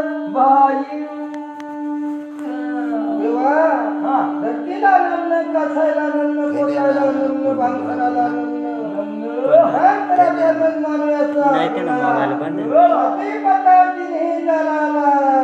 बाई देवा. हा धरतीला नन्न कसायला नन्न बोलायला नन्न भांगराला नन्न. काय करायचं मन मानवाचा. नाही ना मोबाईल पताची दलाला.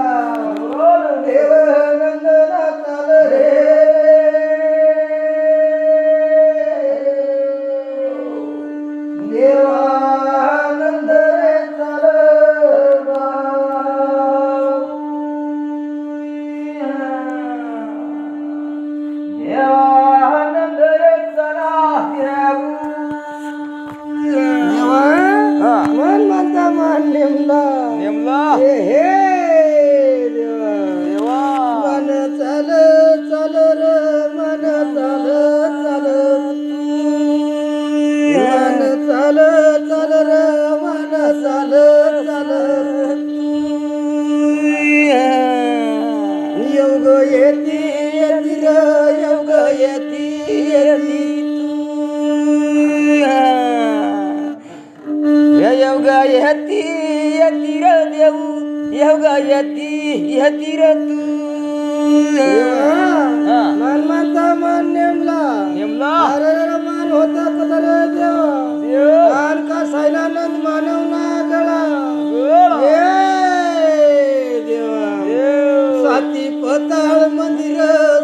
पताळ मंदिर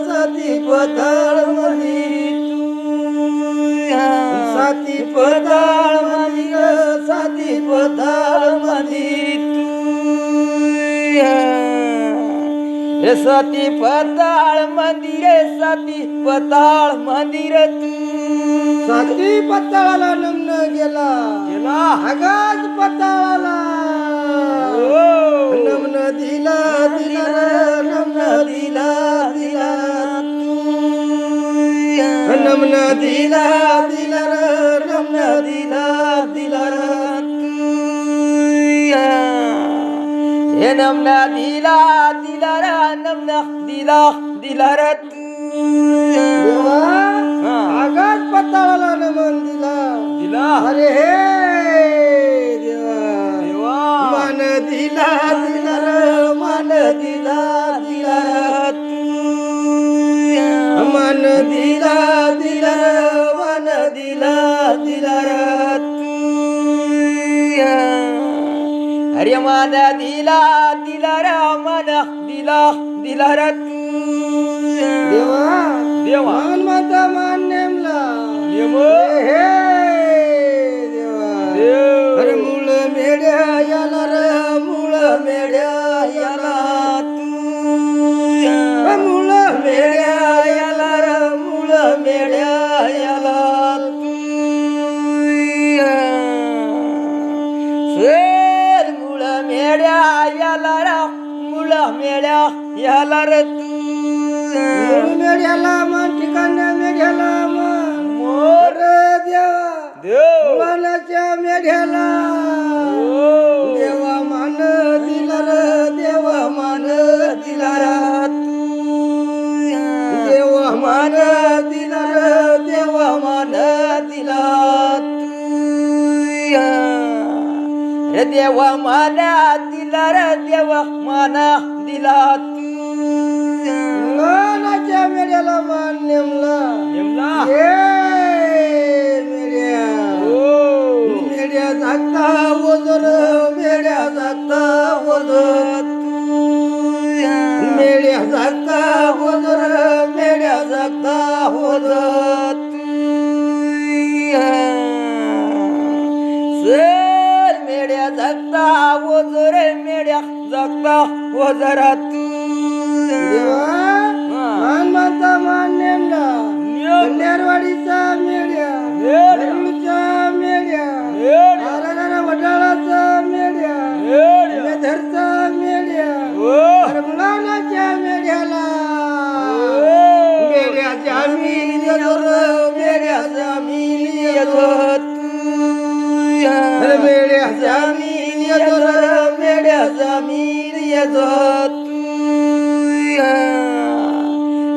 साती पताळ मंदिर. साती पताळ मंदिर साती पताळ मंदिर. हे सती पताळ मंदिर सती पताळ मंदिर तू. साती पताळाला नमन गेला. गेला? आगाज पताळाला. हो. दिला दिला रे, नमन दिला दिला नमन दिला दिला रे, नमन दिला दिला हे नमना दिला दिला रा नमना दिला अरे मान दिला दिला रा मन दिला दिला देवा देवा. मान माता मान नेमला. नेम. हे देवा. देव. अरे मुळ मेड्या याला रे मुळ मेड्या याला तू. मुळ मेड्या याला रे मुळ मेड्या मुळ मेड्या याला रे तू. मुळ मेड्याला मान ठिकाण्या मेढ्याला मान. मोर. देवा देव. मुळाच्या मेढ्याला. देवा मान दिला रे देवा मान दिला रे देवा मान दिला रे देवा मान दिला रे देवा माना दिला रे देवा माना. दिला तू. मुलाच्या मेढ्याला मान नेमला. नेमला? वजरा तू मिली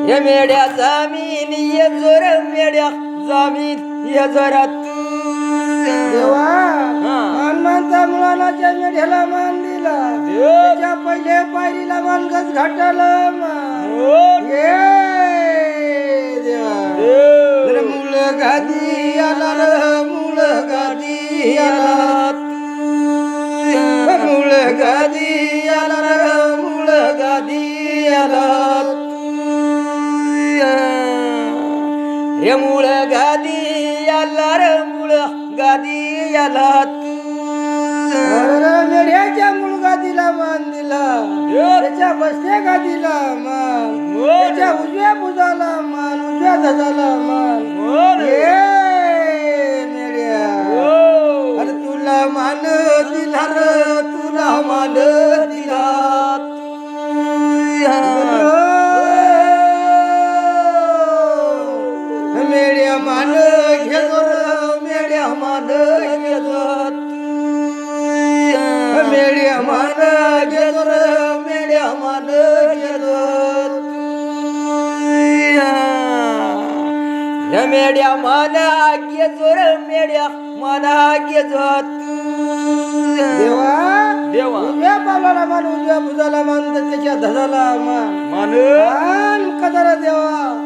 हे मेड्या जमीन ये जोर मेड्या जमीन ये जरा तू देवा हा. मान मेढ्याला दिला. दिला त्याच्या पहिले पायरीला मान गज घाटाला मान. ये देवा. तर मुळ गादी आला र मुळ गादी आला गादी र मुळ गादी आला रे मूळ गादी आला रे मूळ गादी आला अरे मेढ्याच्या मूळ गादीला मान दिला. त्याच्या बसल्या गादीला मान. त्याच्या उजव्या बुजाला मान उजव्या धजाला मान. अरे तुला मान दिला र. तुला मान दिला मेड्या मान घेतो र मेड्या मान घेतो मेड्या मान घेतो र मेड्या मान घेतो मेड्या माना गे जोर मेड्या माना गे मान उजव्या भुजाला मान त्याच्या धजाला मान मान कदर देवा.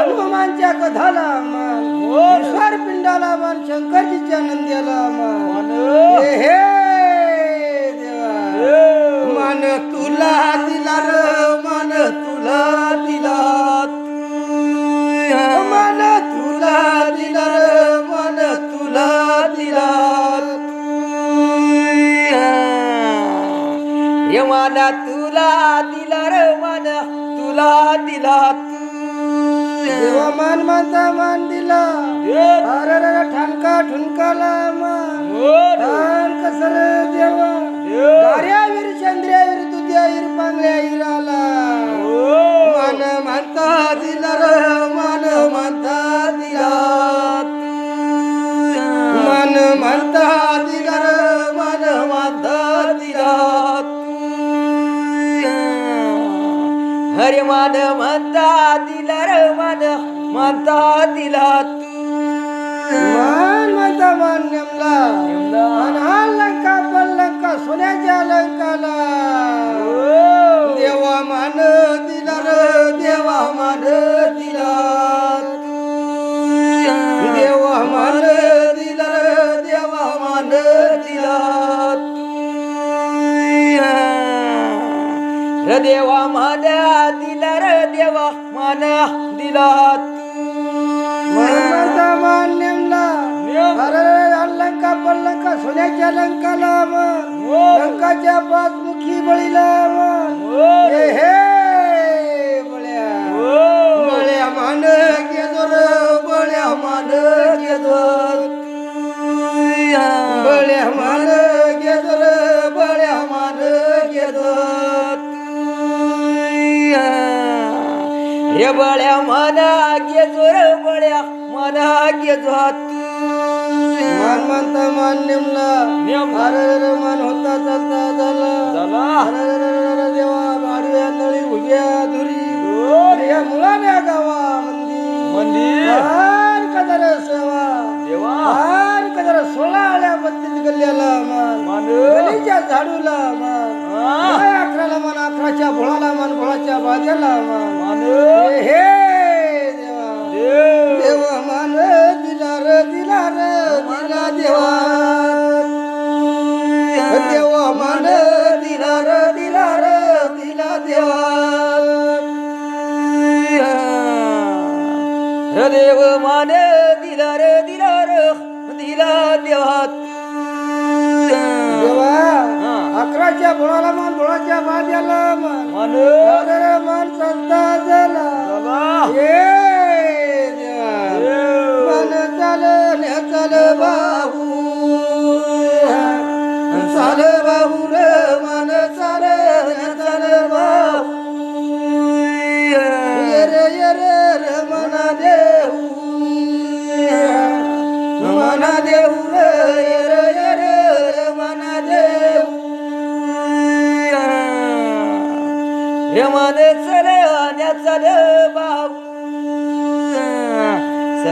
हनुमानच्या कधाला मान. ईश्वर पिंडाला मान. शंकरजीच्या नंद्याला मान. हे हे देवा. मान तुला दिला र मान तुला दिला. दिला रे माना तुला दिला देवा मान मानता मान दिला. अरे रे ठणका ठुनकाला मान मान कसर देवा. गाऱ्यावीर चंद्र्यावीर दुध्यावीर पांगल्या हिराला मान म्हणता दिला रे मान म्हणता दिला मान मानता मान नेमला. हा लंका पण लंका सोन्याच्या लंकाला. देवा मान दिला र देवा मान दिला देवा मान दिला र देवा मान दिला रे देवा मान दिला रे देवा मान दिला लंका पण लंका सोन्याच्या लंकाला मान. लंकाच्या पाच मुखी बळीला मान. हे. हे बळ्या. बळ्या मान घेतो र बळ्या मान घेतो बळ्या मान घेतो रे बळ्या मना गे जोर बळ्या मना गे मान मानता मान नेमला रे मान होता चालता झाला झाला. अरे रे रे रे रे देवा आडव्या नळी उभ्या धुरी. अरे या मुलाल्या गावा मंदी. मंदिर हार कदर सेवा. देवा. हार कदर सोळा आल्या बत्तीस गल्ल्याला मान. मान. गलीच्या झाडूला मान. हा. अकराला मान अकराच्या भोळाला मान भोळाच्या बाजाला मान. हे देवा. मान दिला र दिला र दिला देवा. देव मान दिला र दिला र दिला देवा देव मान दिला रे दिला रे दिला देवा. देवा. अकराच्या भोळाला मान भोळाच्या बाजाला मान. मान. अरे मान चालता झाला देवा देव. मन चाल चाल बाहू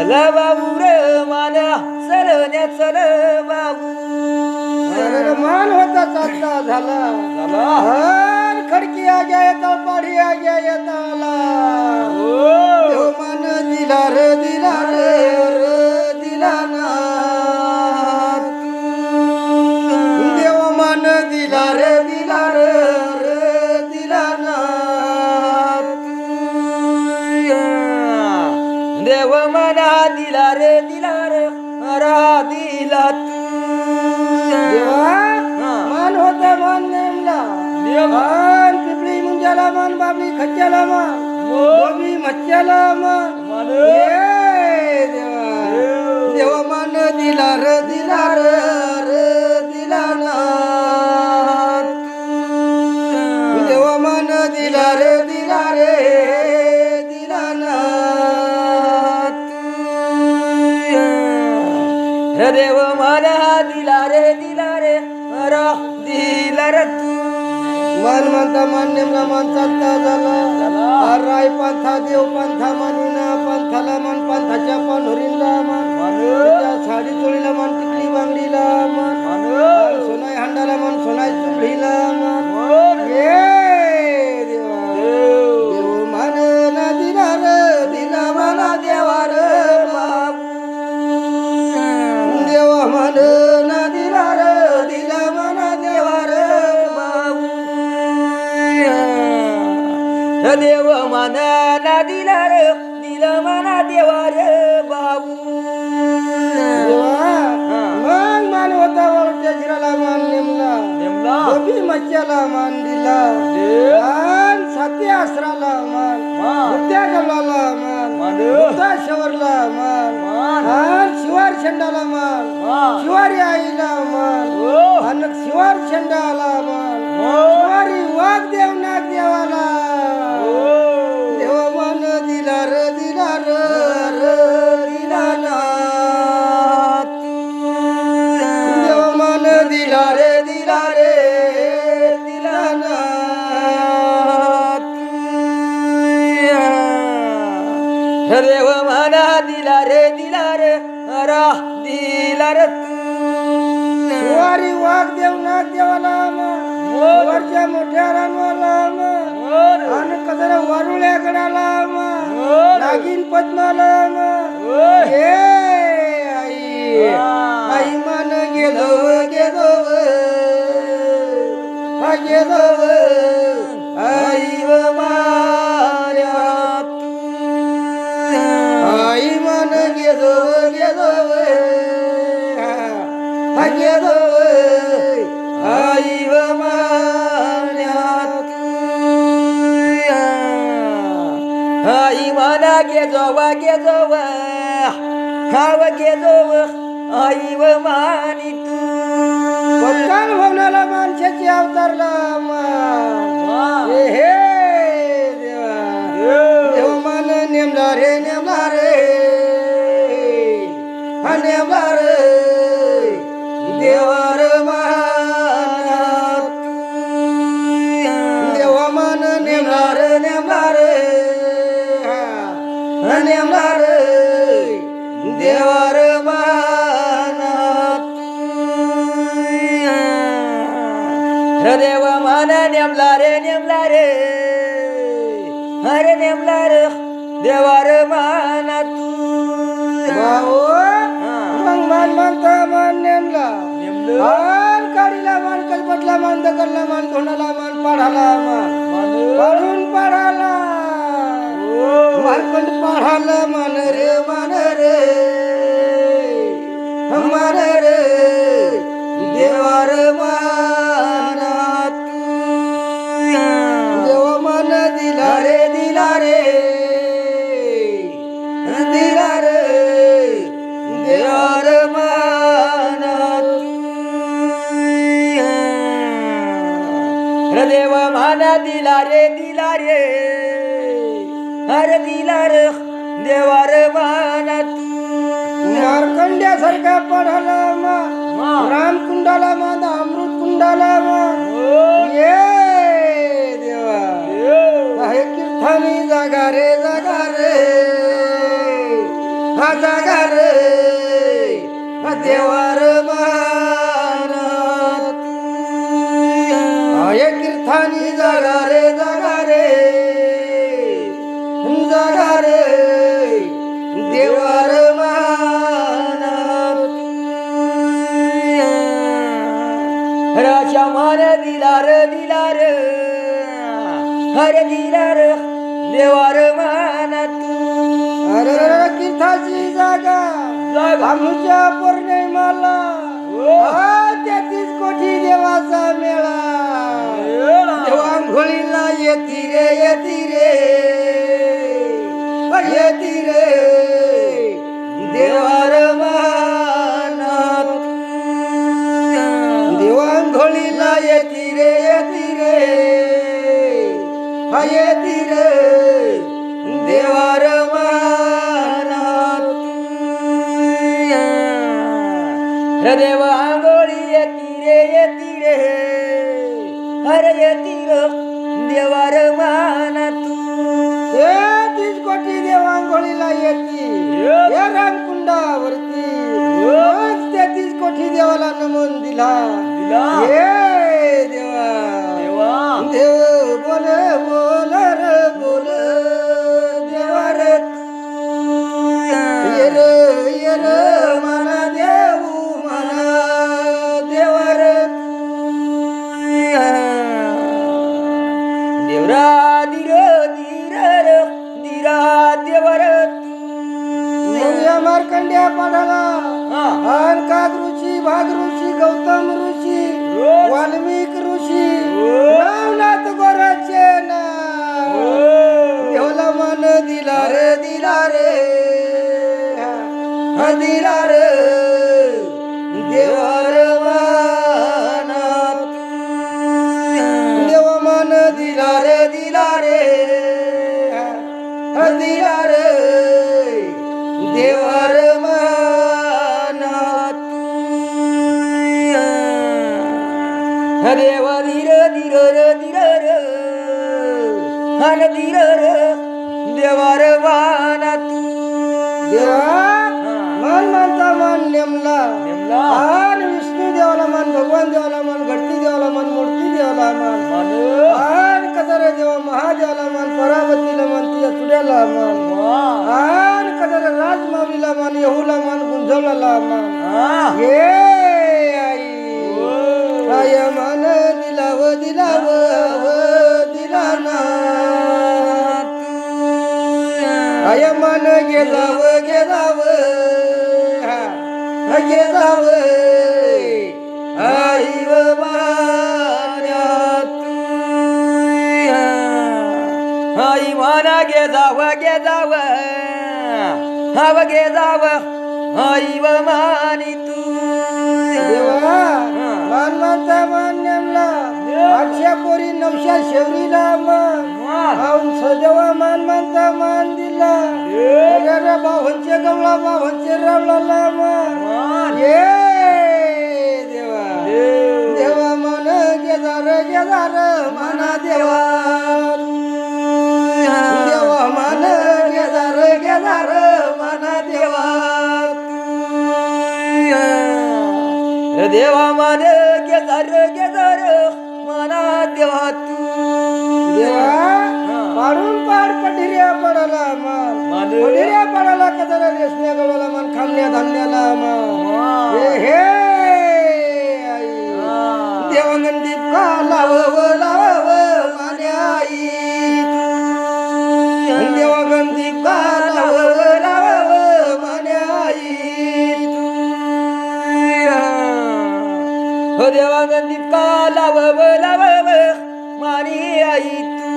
चल बाबू रे मान्या चल न्या चल बाबू. मान होता चालता झाला. हर खडकी आ गया येता पाडी आ गया येताला देव मना दिला रे दिला रे रा दिला रे तू मन म्हणता मान नेमला मान चालता झाला हर राय पंथा देव पंथा मानिना पंथाला मन पंथाच्या पानोरीला मन त्याच्या साडी चोळीला मन टिकली बांगडीला मन मन सोनाई हांडाला मन सोनाई चुंबडीला मन देवा रे देवा. मान मान होता वळच्या शिराला मान नेमला. नेमला. गोबी मच्छ्याला मान दिला. मान साती आसराला मान. मुद्द्या गल्लाला मान. मुद्दा शवरला मान. मान. शिवार शेंडाला मान. शिवारी आईला मान. हो. अन शिवार शेंडाला मान. शिवारी वाघ देव नाग देवाला वरच्या मोठ्या रानवाला मान अन कदर वारुळ्या गडाला मान नागिन पद्माला मान ये आई. आई मन गेलो गेलो हा गेलो आई मार्या आई मन गेलो गेलो हा गे जोवा गे जोवा खाव गे जोव आई व. मानी तू पत्काल भवनाला माणसाची अवतारला हे देवार माना तू भाऊ मग मान मानता मान नेमला। नेमलं. मान काढीला मान कलपटला मान दगडला मान धोंडाला मान पाढाला मान। पाढून पाढाला। मारकंड पाढाला मान रे मान रे। मान रे। देवार मान देव माना दिला रे दिला रे. अरे दिला रे देवार माना तू. मार्कंड्यासारखा पडाला मान. रामकुंडाला मान अमृत कुंडाला मान ये देवा. आहे कीर्तनी जागा रे जागा रे. हा जागा रे. हा देवार मान पंथानी जागा रे जागा रे. जागा रे. देवार राजा मान दिला रे दिला रे हरे दिला रे देवार माना तू अरे किथाची जागा. जागा. आमच्या पौर्णिमाला. हा, तेहतीस कोटी देवाचा मेळा. हा दिला रे देवार देव धीर धीर र धीर र. हर धीर र देवार वाना तू देवा मन मानता मन नेमला. नेमला. आणि विष्णू देवाला मन भगवान देवाला मन गणपती देवाला मन मूर्ती देवाला मन. मन. आणि कदर देवा महादेवाला परावतीला मन तुझ्या चुड्याला मन वा. आणि कदर राजमाऊलीला मन येहूला मन गुंजवला मन हा. ये आई. आय मन दिलाव दिलाव दिला ना आय मन गेलाव गेलाव हा गेलाव आई व माना गे जाव गे जाव. हव गे जाव. आई व मानी तू. देवा मान मानता मान नेमला. आठशे पोरी नवशा शेवरीला मन. सजवा मान मानता मान दिला. रे बावनचे गवळा बावनचे रावला मन. ये देवा. देवा. मन गेदार गेदार मना देवा. गेदार मना देवा देवा मान गेजार गेजार मना देवा तू देवा पाडून पाड पडिऱ्या पडाला मन. पडिऱ्या पडाला कदर रेसण्या गवळाला मन खामण्या धान्याला मन. हे हे आई. देवांगण दीप का लाव मारी आई तू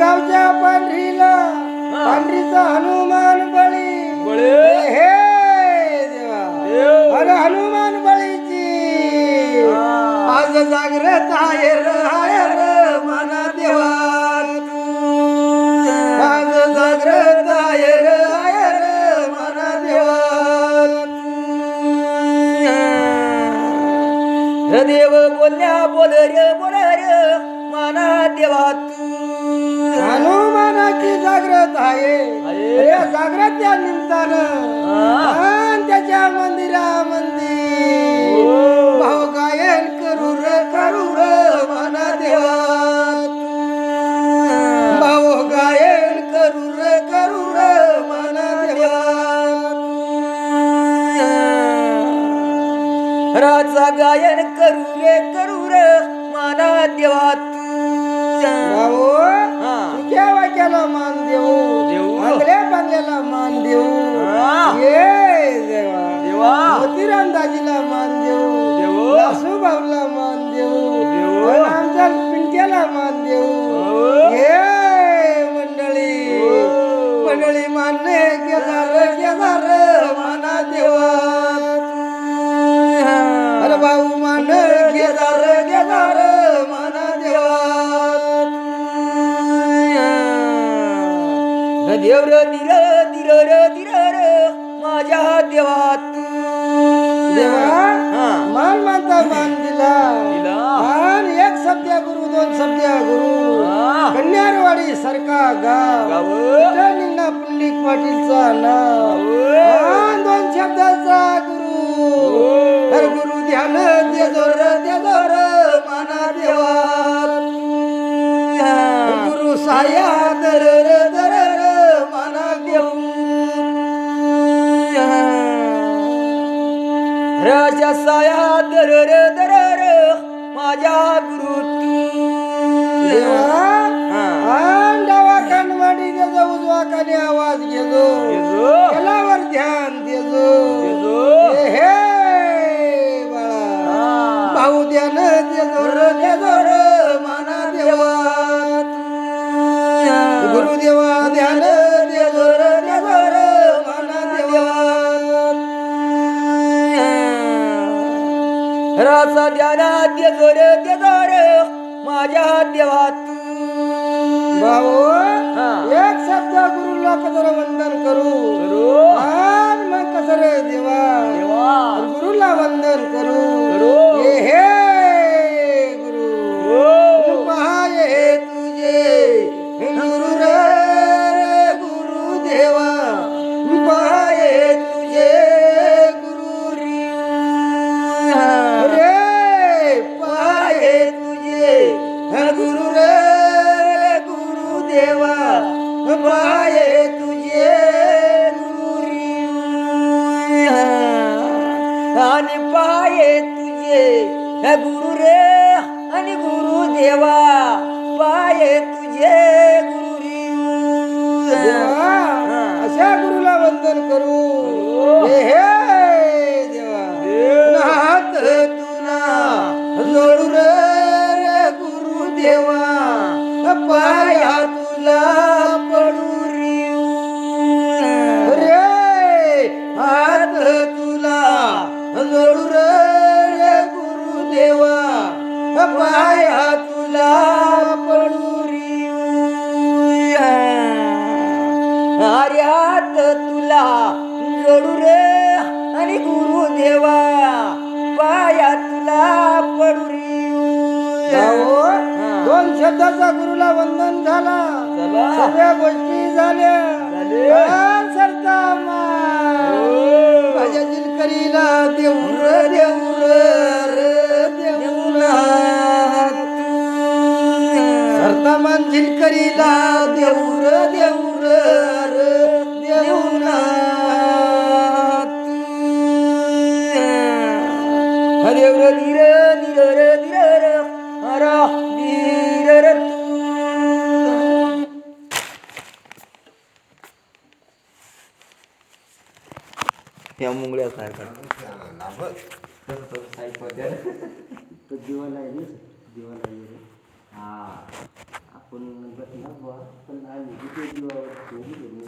गावच्या पांढरीला पांढरीचा हनुमान बळी. हे देवा. अरे हनुमान बळीची. आज जागृत आहे र आहे र मना देवा आज जागृत आहे र देवा देव बोलल्या बोल रे बोल रे मना देवा तू. हनुमानाची जागृत आहे. जागृत त्या निमित्तानं हा. त्याच्या मंदिरा मंदिर हो. भाव गायन करू र करू र मना देवा भाव गायन करू र करू र मना देवा राजा गायन करू रे करू रे माना देवा तू भाऊ हा. तुझ्या वाक्याला मान देऊ देऊ. आंधळ्या पांगल्याला मान देऊ हा. ये साया दर दर माना राजा साया दर दर माझ्या गुरु डावा कानवाडी देजो उजवा काने आवाज घेजो येजो. केलावर ध्यान देजो. हे हे बाळा. भाऊ ध्यान देजो देजो गुरुदेवा ध्यान देजो र देजो र माना देवा राजा ध्याना देजो रे देजो रे माझ्या देवा तू भाऊ. एक शब्द गुरुला कसं वंदन करू करू. आणि मग कसं रे देवा देवा गुरुला वंदन करू करू. हे गुरु जिलकरीला देऊर देऊर र देऊना हरे रे धीर धीर रे धीर रे हरा धीर रे तू या मुंगड्या सारखा दिवाला आहे दिवाला आहे. हा. 本来你们这个九十九